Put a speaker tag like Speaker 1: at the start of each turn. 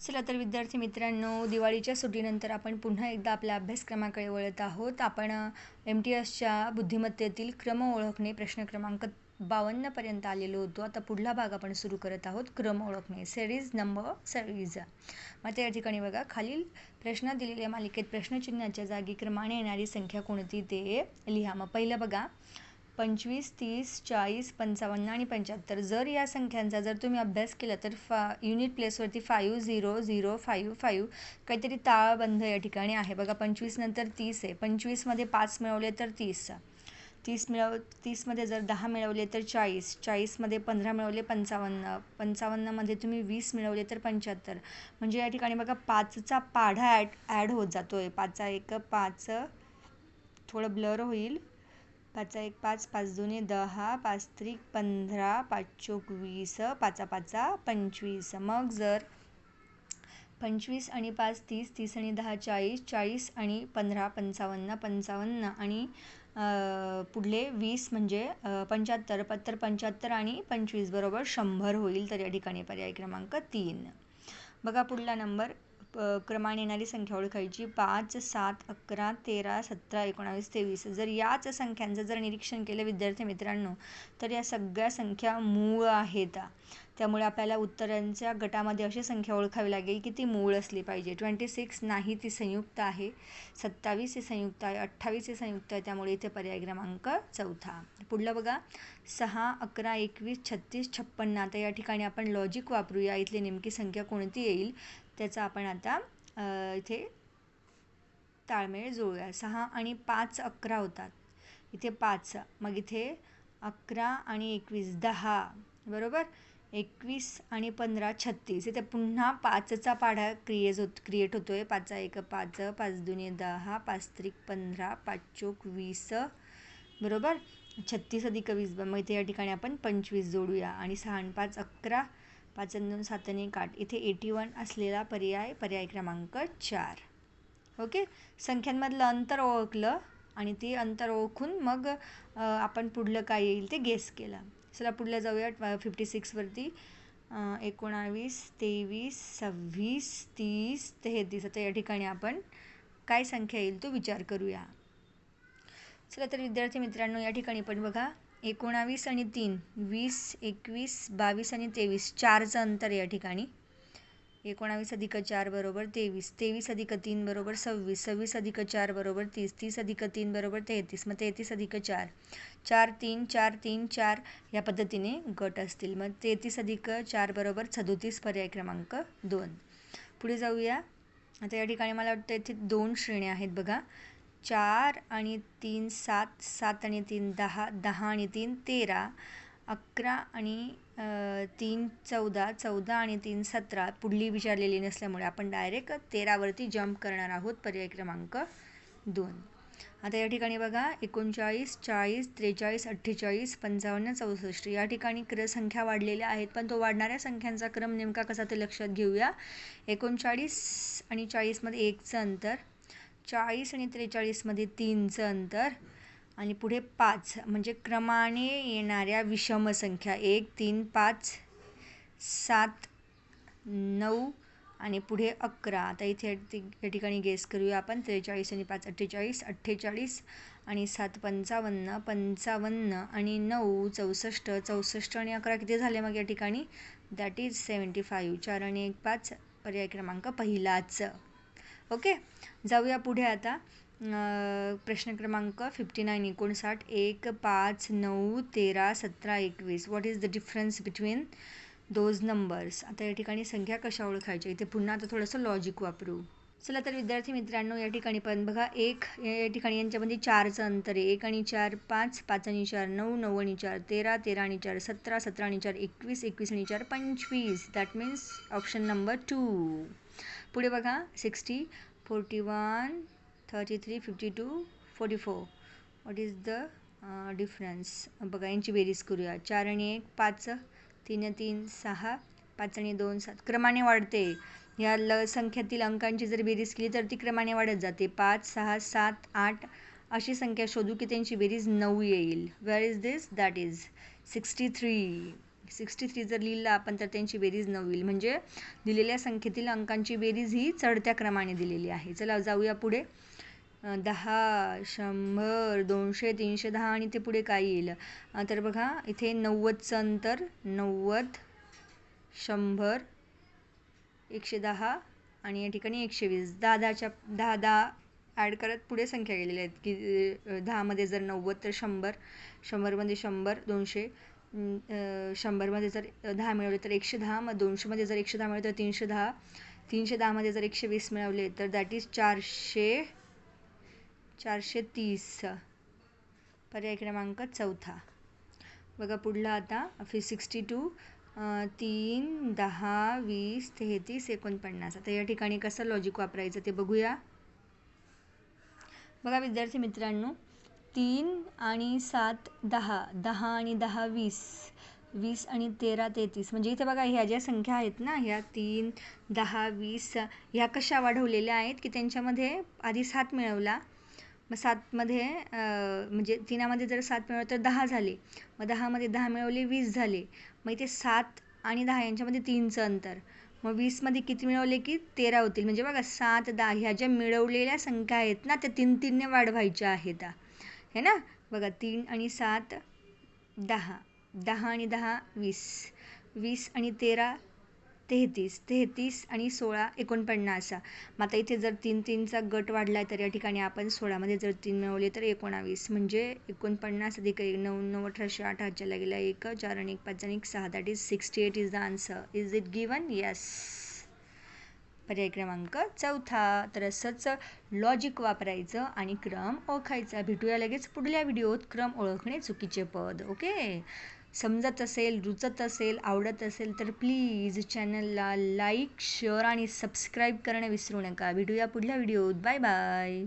Speaker 1: चला तर विद्यार्थी मित्रांनो दिवाळीच्या सुट्टीनंतर आपण पुन्हा एकदा आपल्या अभ्यासक्रमाकडे वळत आहोत. आपण एम टी एसच्या बुद्धिमत्तेतील क्रम ओळखणे प्रश्न क्रमांक बावन्नपर्यंत आलेलो होतो. आता पुढला भाग आपण सुरू करत आहोत. क्रम ओळखणे. सेरीज नंबर सेरीज मग त्या ठिकाणी बघा खालील प्रश्न दिलेल्या मालिकेत प्रश्नचिन्हाच्या जागी क्रमाने येणारी संख्या कोणती ते लिहा. मग पहिलं बघा. पंचवीस तीस चाळीस पंचावन्न आणि पंच्याहत्तर. जर या संख्यांचा जर तुम्ही अभ्यास केला तर फा unit प्लेसवरती five zero zero five five काहीतरी ताळबंध या ठिकाणी आहे. बघा पंचवीस नंतर तीस आहे. पंचवीसमध्ये पाच मिळवले तर तीस. तीस मिळव तीसमध्ये जर दहा मिळवले तर चाळीस. चाळीसमध्ये पंधरा मिळवले पंचावन्न. पंचावन्नमध्ये तुम्ही वीस मिळवले तर पंच्याहत्तर. म्हणजे या ठिकाणी बघा पाचचा पाढा ॲड ॲड होत जातो आहे पाचचा एक पाच थोडं ब्लर होईल. पाचा एक पाच पाच दोन्ही दहा पाच त्रिक पंधरा पाच चोक वीस पाचा पाचा पंचवीस. मग जर पंचवीस आणि पाच तीस तीस आणि दहा चाळीस चाळीस आणि पंधरा पंचावन्न पंचावन्न आणि पुढले वीस म्हणजे पंच्याहत्तर पत्तर पंच्याहत्तर आणि पंचवीस बरोबर शंभर होईल तर या ठिकाणी पर्याय क्रमांक तीन. बघा पुढला नंबर. क्रमाने येणारी संख्या ओळखायची. पाच सात अकरा तेरा सतरा एकोणावीस तेवीस. जर याच संख्यांचं जर निरीक्षण केलं विद्यार्थी मित्रांनो तर या सगळ्या संख्या मूळ आहेत. त्यामुळे आपल्याला उत्तरांच्या गटामध्ये अशी संख्या ओळखावी लागेल की ती मूळ असली पाहिजे. ट्वेंटी सिक्स नाही ती संयुक्त आहे. सत्तावीस ही संयुक्त आहे. अठ्ठावीस ही संयुक्त आहे. त्यामुळे इथे पर्याय क्रमांक चौथा. पुढलं बघा. सहा अकरा एकवीस छत्तीस छप्पन्न. आता या ठिकाणी आपण लॉजिक वापरूया. इथली नेमकी संख्या कोणती येईल? त्याचा आपण आता इथे ताळमेळ जुळूया सहा आणि पाच अकरा होतात. इथे पाच मग इथे अकरा आणि एकवीस दहा बरोबर? एकवीस आणि पंधरा छत्तीस. इथे पुन्हा पाचचा पाढा क्रिएज होत क्रिएट होतो आहे पाचा एक पाच पाच दुने दहा पाच त्रिक पंधरा पाच चोक वीस बरोबर? छत्तीस अधिक वीस मग इथे या ठिकाणी आपण पंचवीस जोडूया. आणि सहा आणि पाच अकरा पाचन दोन सात आणि आठ. इथे एटी वन असलेला पर्याय पर्याय क्रमांक चार. ओके संख्यांमधलं अंतर ओळखलं आणि ते अंतर ओळखून मग आपण पुढलं काय येईल ते गेस केलं. चला पुढलं जाऊया फिफ्टी सिक्सवरती एकोणावीस तेवीस सव्वीस तीस तेहतीस. आता या ठिकाणी आपण काय संख्या येईल तो विचार करूया. चला तर विद्यार्थी मित्रांनो या ठिकाणी पण बघा. एकोणावीस आणि तीन वीस एकवीस बावीस आणि तेवीस चारचं अंतर या ठिकाणी. एकोणावीस अधिक चार बरोबर तेवीस तेवीस अधिक तीन बरोबर सव्वीस सव्वीस अधिक चार बरोबर तीस तीस अधिक तीन बरोबर तेहतीस मग तेहतीस अधिक चार चार तीन चार तीन चार या पद्धतीने गट असतील. मग तेहतीस अधिक चार बरोबर सदोतीस पर्याय क्रमांक दोन. पुढे जाऊया. आता या ठिकाणी मला वाटतं येथे दोन श्रेण्या आहेत बघा. चार आणि तीन सात सात आणि तीन दहा दहा आणि तीन तेरा अकरा आणि तीन चौदा चौदा आणि तीन सतरा पुढली विचारलेली नसल्यामुळे आपण डायरेक्ट तेरावरती जंप करणार आहोत पर्याय क्रमांक दोन. आता या ठिकाणी बघा एकोणचाळीस चाळीस त्रेचाळीस अठ्ठेचाळीस पंचावन्न चौसष्ट या ठिकाणी क्र संख्या वाढलेल्या आहेत पण तो वाढणाऱ्या संख्यांचा क्रम नेमका कसा ते लक्षात घेऊया. एकोणचाळीस आणि चाळीसमध्ये एकचं अंतर चाळीस आणि त्रेचाळीसमध्ये तीनचं अंतर. आणि पुढे पाच म्हणजे क्रमाने येणाऱ्या विषम संख्या एक तीन पाच सात नऊ आणि पुढे अकरा. आता इथे या ठिकाणी गेस करूया आपण. त्रेचाळीस आणि पाच अठ्ठेचाळीस अठ्ठेचाळीस आणि सात पंचावन्न पंचावन्न आणि नऊ चौसष्ट चौसष्ट आणि अकरा किती झाले मग या ठिकाणी? दॅट इज सेवन्टी फाईव्ह चार आणि एक पाच पर्याय क्रमांक पहिलाच. ओके? जाऊया पुढे आता. प्रश्न क्रमांक फिफ्टी नाईन एकोणसाठ एक पाच नऊ तेरा सतरा एकवीस. What is the difference between those numbers आता या ठिकाणी संख्या कशा ओळखायच्या? इथे पुन्हा आता थोडंसं लॉजिक वापरू. चला तर विद्यार्थी मित्रांनो या ठिकाणी पण बघा. एक या ठिकाणी यांच्यामध्ये चारचं अंतर आहे. एक आणि चार पाच. पाच आणि चार नऊ. नऊ आणि चार तेरा. तेरा आणि चार सतरा. सतरा आणि चार एकवीस. एकवीस आणि चार पंचवीस. That means option number two पुढे बघा sixty forty one thirty three fifty two forty four what is the difference बघा यांची बेरीज करूया. चार आणि एक पाच तीन तीन सहा पाच आणि दोन सात. क्रमाने वाढते. या ल संख्यातील अंकांची जर बेरीज केली तर ती क्रमाने वाढत जाते. पाच सहा सात आठ अशी संख्या शोधू की त्यांची बेरीज नऊ येईल. Where is this that is sixty three sixty three जर लिहिलं आपण तर त्यांची बेरीज नऊ येईल. म्हणजे दिलेल्या संख्येतील अंकांची बेरीज ही चढत्या क्रमाने दिलेली आहे. चला जाऊया पुढे. दहा शंभर दोनशे तीनशे दहा आणि ते पुढे काय येईल? तर बघा इथे नव्वदचं अंतर नव्वद शंभर एकशे दहा आणि या ठिकाणी एकशे वीस. दहा दहाच्या दहा दहा ॲड करत पुढे संख्या गेलेल्या आहेत की दहामध्ये जर नव्वद तर शंभर. शंभरमध्ये शंभर दोनशे शंभरमध्ये जर दहा मिळवले तर एकशे दहा मग दोनशेमध्ये जर एकशे दहा मिळवले तर तीनशे दहा तीनशे दहामध्ये जर एकशे वीस मिळवले तर दॅट इज चारशे चारशे तीस. पर्याय क्रमांक चौथा. बघा पुढला आता फी सिक्स्टी टू तीन दहा वीस तेहतीस एकोणपन्नास. आता या ठिकाणी कसं लॉजिक वापरायचं ते बघूया. बघा विद्यार्थी मित्रांनो तीन आणि सात दहा. दहा आणि दहा वीस. वीस आणि तेरा तेहतीस. म्हणजे इथे बघा ह्या ज्या संख्या आहेत ना ह्या तीन दहा वीस ह्या कशा वाढवलेल्या आहेत की त्यांच्यामध्ये आधी सात मिळवला. मग सातमध्ये म्हणजे तिनामध्ये जर सात मिळवलं तर दहा झाले. मग दहामध्ये दहा मिळवले वीस झाले. मग इथे सात आणि दहा यांच्यामध्ये तीनचं अंतर. मग वीसमध्ये किती मिळवले की तेरा होतील. म्हणजे बघा सात दहा ह्या ज्या मिळवलेल्या संख्या आहेत ना त्या तीन तीनने वाढवायच्या आहेत. है ना? बघा तीन आणि सात दहा. दहा आणि दहा वीस. वीस आणि तेरा तेहतीस. तेहतीस आणि सोळा एकोणपन्नास. मग आता इथे जर तीन तीनचा गट वाढला आहे तर या ठिकाणी आपण सोळामध्ये जर तीन मिळवले तर एकोणावीस. म्हणजे एकोणपन्नास अधिक एक नऊ नऊ अठराशे आठ हातच्या गेला एक चार आणि एक पाच आणि एक सहा that is sixty eight is the answer is it given yes पर्याय क्रमांक चौथा. तर असंच लॉजिक वापरायचं आणि क्रम ओळखायचा. भेटूया लगेच पुढल्या व्हिडिओत क्रम ओळखणे चुकीचे पद. ओके? समजत असेल रुचत असेल आवडत असेल तर प्लीज चॅनलला लाईक शेअर आणि सबस्क्राईब करणं विसरू नका. भेटूया पुढल्या व्हिडिओत बाय बाय